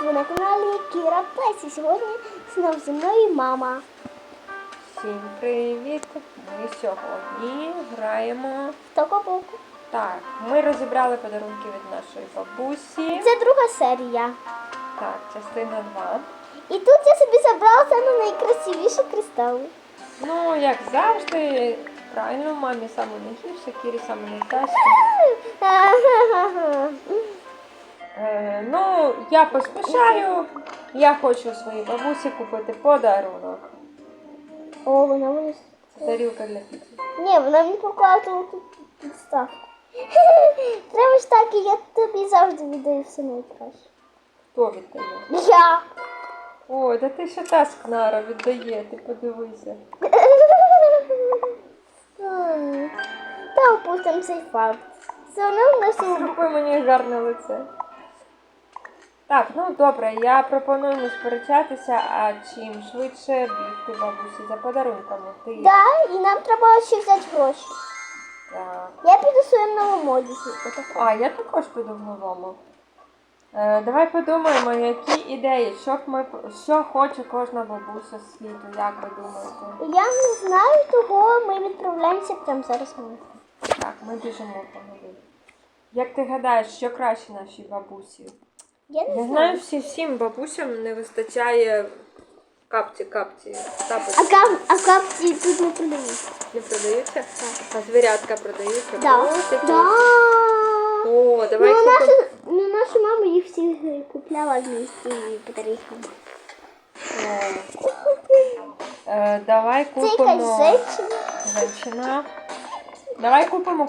Ви на каналі Кіра Плесі. І Сьогодні знов зі мною мама. Всім привіт! Ми сьогодні граємо. В боку. Так, ми розібрали подарунки від нашої бабусі. Це друга серія. Так, частина 2. І тут я собі забрала саме найкрасивіші кристали. Ну, як завжди, правильно, мамі саме найгірше, Кірі саме найкраще. Е, ну, я поспішаю. Я хочу своїй бабусі купити подарунок. О, вона мені. Це тарілка для піци. Ні, вона мені поклала тут підставку. Треба ж так, і я тобі завжди віддаю все найкраще. Хто віддає? Я. Ой, да ти ще та скнара віддає, ти подивися. Та опустимо цей факт. Все одно в нас є Зроби мені гарне лице. Так, ну добре, я пропоную не сперечатися, а чим швидше бігти бабусі за подарунками. Ти Да, і нам треба ще взяти гроші. так. Я піду своєму новому одязі. А, я також піду в новому. Е, давай подумаємо, які ідеї, що б ми що хоче кожна бабуся світу, як ви думаєте? Я не знаю того, ми відправляємося прямо зараз. Так, ми біжимо по нові. Як ти гадаєш, що краще нашій бабусі? Я не Я знаю. знаю, всі, всім бабусям не вистачає капці, капці, А, тапочки. кап, а капці тут не продаються. Не продаються? А звірятка продаються? Да. Котики? Да. О, давай Ну, купимо. наша, ну, наша мама їх всіх е, купляла вместе і подарунками. О. Е, давай Це якась купимо. женщина. Женщина. Давай купимо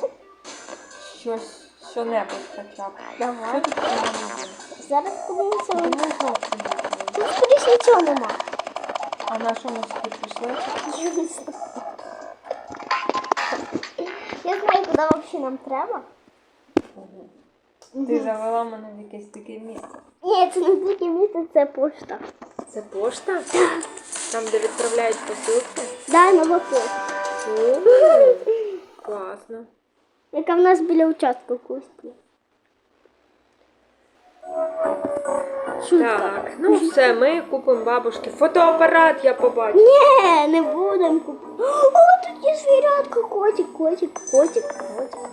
щось, що-небудь хоча б. Давай. Зараз подивимося. Тут скоріш нічого нема. А на що ми сюди прийшли? Я не знаю. Я знаю, куди взагалі нам треба. Ти завела мене в якесь таке місце. Ні, це не тільки місце, це пошта. Це пошта? Там, де відправляють посилки? Дай нова пошта. Класно. Яка в нас біля участку. Шутка. Так, ну все, ми купимо бабушки. Фотоапарат я побачила. Ні, не будемо купувати. О, тут є звірятка, котик, котик, котик, котик.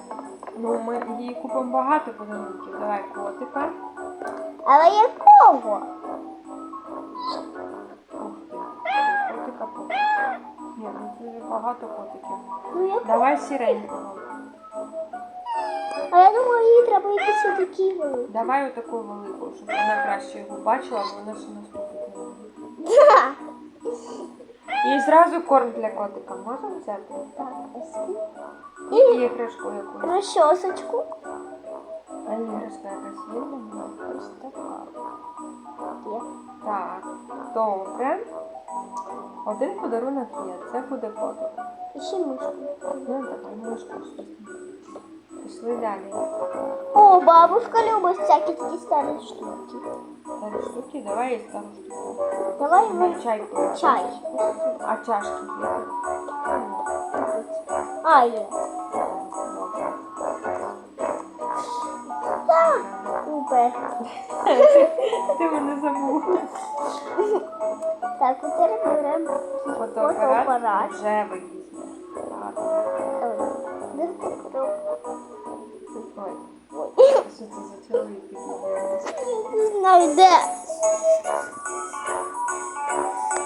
Ну, ми їй купимо багато подарунків. Давай котика. Але якого? Котика потім. Ні, ну це багато котиків. Ну? Давай сіренького. А я думала, якісь такі великі. Давай отаку велику, щоб вона краще його бачила, бо вона ще наступить на. Да. І зразу корм для котика можна взяти? Так, ось. І іграшку якусь. Розчосочку. А іграшка якась є? Ось така. Є. Так, добре. Один подарунок є, це буде котик. І ще мишку. Ну, давай мишку щось. Пішли далі. О, бабушка любить всякі такі старі штуки. Старі штуки, давай і стару штуку. Давай Ми чай п'ємо. чай. А чашки є? А, є. Добре. Супер. Ти мене забув. Так, тепер беремо Фотоапарат вже виїзне. Так. Ой, де? Ой, Ой. що це за чоловік такий? Не знаю, де.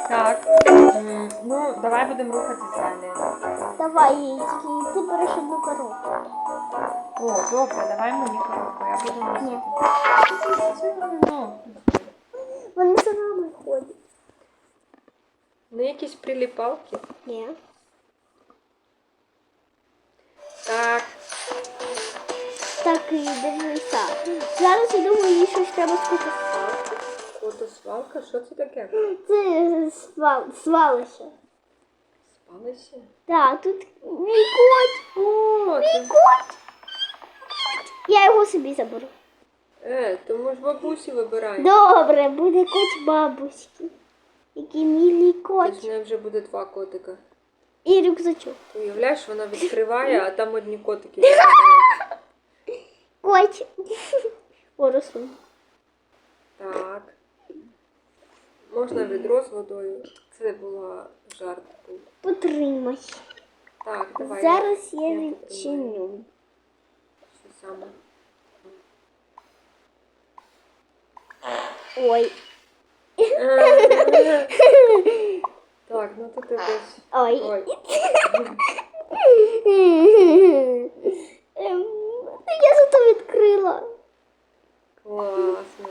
Так. м, Ну, давай будемо рухатись далі. Давай, яєчки, ти береш одну коробку. О, добре, давай мені коробку, я буду носити. Це, ну, Вони за нами ходять. ну, якісь приліпалки. Ні. Дивися. Зараз я думаю, їй щось треба скупити. фотосвалка, що це таке? Це свал, свалище. Спалися? Так, тут мій кот. О, це... Кот. Я його собі заберу. Е, тому ж бабусі вибирай. Добре, буде кот бабуськи. Який милий Тож кот. в неї вже буде два котика. І рюкзачок. Уявляєш, вона відкриває, а там одні котики. виглядають. Кот. О. Так. можна відро з водою. Це була жарт. був. Потримай. Так, давай. Зараз я потримаю. відчиню. Що саме? Ой. Так, ну тут десь. Ой. Ой. Ем, Я зато відкрила. Класно.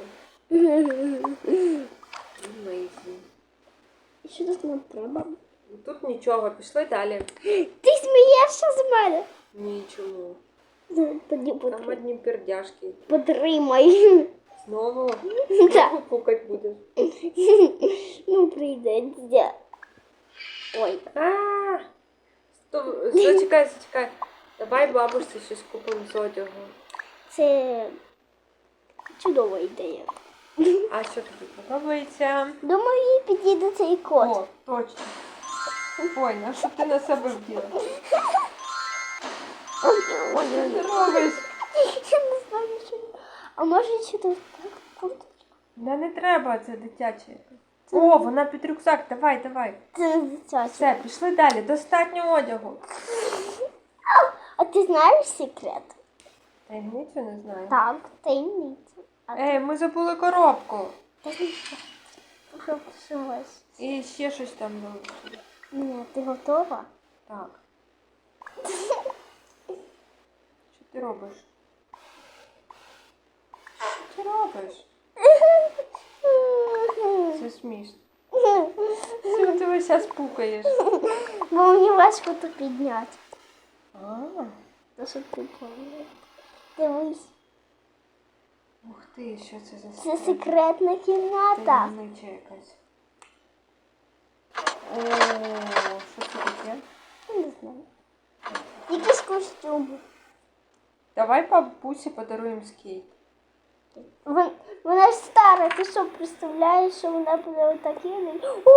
Amazing. І Що тут нам треба? Ну, Тут нічого, пішли далі. Ти смієшся з мене? Нічому. Тоді Там потримай. одні пердяшки. Потримай. Знову? Знову пукать будеш. Ну, прийдеться. Ой. А, Стоп, зачекай, зачекай. Давай бабусі щось купимо з одягу. Це чудова ідея. А що тобі подобається? Думаю, їй підійде цей кот. О, точно. Ой, на що ти на себе вділа? Ой, Що ти робиш? Я не знаю, що. А може чи тут так? Да не треба, це дитяче. О, вона під рюкзак, давай, давай. Це не дитяче. Все, пішли далі, достатньо одягу. А ти знаєш секрет? Таємницю не знаю. Так, таємниця. А Ей, ми забули коробку. Що? І ще щось там залишилось. Ні, ти готова? Так. Що ти робиш? Що ти робиш? Це смішно. Що ти час пукаєш? Бо мені важко то підняти. А, що ти? Дивись, ух ти, що це за це секретна кімната. таємнича якась. О, що це таке? Я Не знаю. Якийсь костюм. Давай бабусі подаруємо скейт. Вон- Вона ж стара, ти що представляєш, що вона буде отакі? О!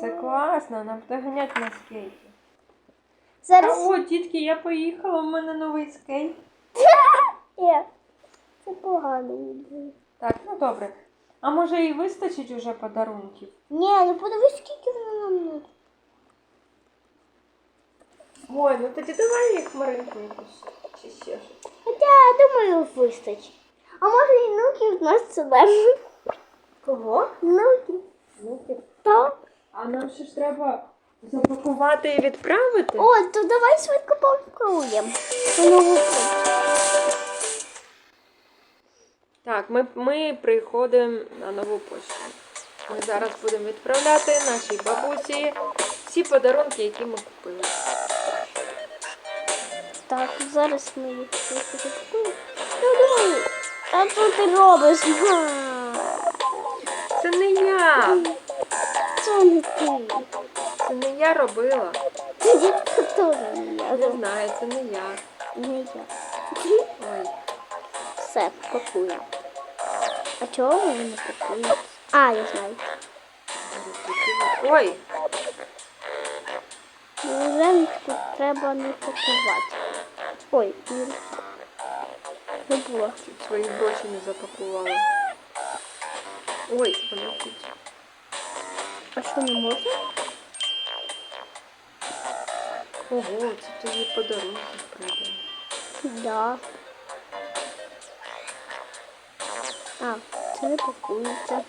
Це класно, нам буде ганяти на скейті. Зараз о, дітки, я поїхала, в мене новий скейт. є. Це погано. Так, ну добре. А може і вистачить уже подарунків? Ні, ну подивись, скільки воно нам нужно. Ой, ну тоді давай їх Маринку якусь чи ще щось. Хоча, думаю, вистачить. А може і внуків в нас сюди. Кого? Внуків. Ну, ти- Так. А нам ще ж треба запакувати і відправити? О, то давай швидко попакуємо. Так, ми, ми приходимо на нову пошту. Ми зараз будемо відправляти нашій бабусі всі подарунки, які ми купили. Так, зараз ми їх. Ну, думаю, а що ти робиш? Це не я! Це не ти. Це не я робила. Не я. Не знаю, це не я. Не я. Ой. Все, пакуємо. А чого вони не пакують? А, я знаю. Ой, Вже тут треба не пакувати. Ой. Не було. чуть свої гроші не запакувала. Ой, вона тут. А що не можна? Ого, це тобі подарунки прийде. Да. А, це не пакується.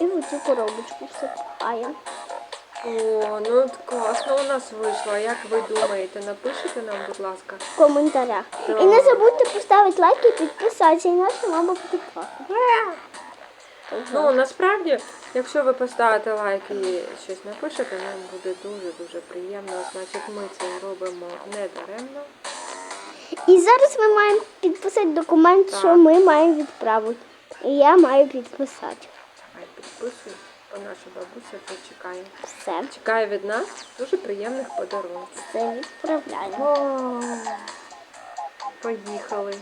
І в цю коробочку все пхаємо. О, ну класно у нас вийшло. Як ви думаєте? Напишите нам, будь ласка. В коментарях. Так. І не забудьте поставити лайк і підписатися, іначе мама буде плакати. Ну, насправді, якщо ви поставите лайк і щось напишете, нам буде дуже-дуже приємно. Значить, ми це робимо не даремно. І зараз ми маємо підписати документ, Так. що ми маємо відправити. І я маю підписати. Давай підписуй, бо наша бабуся тут чекає. Все, Чекає від нас дуже приємних подарунків. все відправляємо. О, поїхали.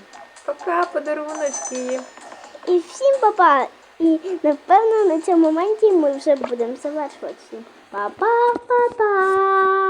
Пока, подаруночки. І всім па-па. І напевно на цьому моменті ми вже будемо завершувати. Па-па-па-па.